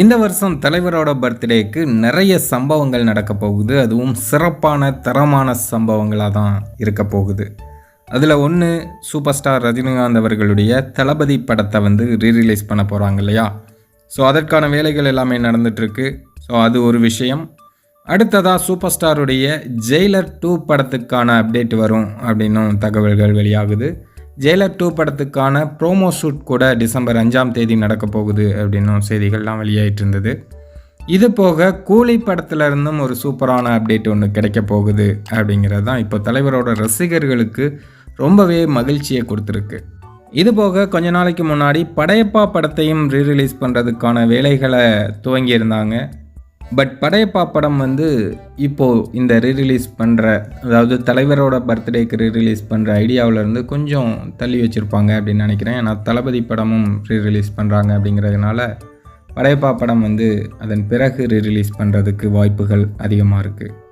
இந்த வருஷம் தலைவரோட பர்த்டேக்கு நிறைய சம்பவங்கள் நடக்க போகுது. அதுவும் சிறப்பான தரமான சம்பவங்களாக தான் இருக்க போகுது. அதில் ஒன்று சூப்பர் ஸ்டார் ரஜினிகாந்த் அவர்களுடைய தளபதி படத்தை வந்து ரீரிலீஸ் பண்ண போகிறாங்க இல்லையா? ஸோ அதற்கான வேலைகள் எல்லாமே நடந்துட்டுருக்கு. ஸோ அது ஒரு விஷயம். அடுத்ததாக சூப்பர் ஸ்டாருடைய ஜெயிலர் டூ படத்துக்கான அப்டேட் வரும் அப்படின்னும் தகவல்கள் வெளியாகுது. ஜெயலர் டூ படத்துக்கான ப்ரோமோ ஷூட் கூட டிசம்பர் அஞ்சாம் தேதி நடக்க போகுது அப்படின்னும் செய்திகள்லாம் வெளியாயிட்டு இருந்தது. இது போக கூலி படத்துல இருந்தும் ஒரு சூப்பரான அப்டேட் ஒன்று கிடைக்க போகுது அப்படிங்கிறது தான் இப்போ தலைவரோட ரசிகர்களுக்கு ரொம்பவே மகிழ்ச்சியை கொடுத்துருக்கு. இது போக கொஞ்ச நாளைக்கு முன்னாடி படையப்பா படத்தையும் ரீரிலீஸ் பண்ணுறதுக்கான வேலைகளை துவங்கியிருந்தாங்க. பட் படையப்பா படம் வந்து இப்போது இந்த ரீரிலீஸ் பண்ணுற அதாவது தலைவரோட பர்த்டேக்கு ரீரிலீஸ் பண்ணுற ஐடியாவிலேருந்து கொஞ்சம் தள்ளி வச்சுருப்பாங்க அப்படின்னு நினைக்கிறேன். ஏன்னா தளபதி படமும் ரீரிலீஸ் பண்ணுறாங்க அப்படிங்கிறதுனால படையப்பா படம் வந்து அதன் பிறகு ரீரிலீஸ் பண்ணுறதுக்கு வாய்ப்புகள் அதிகமாக இருக்குது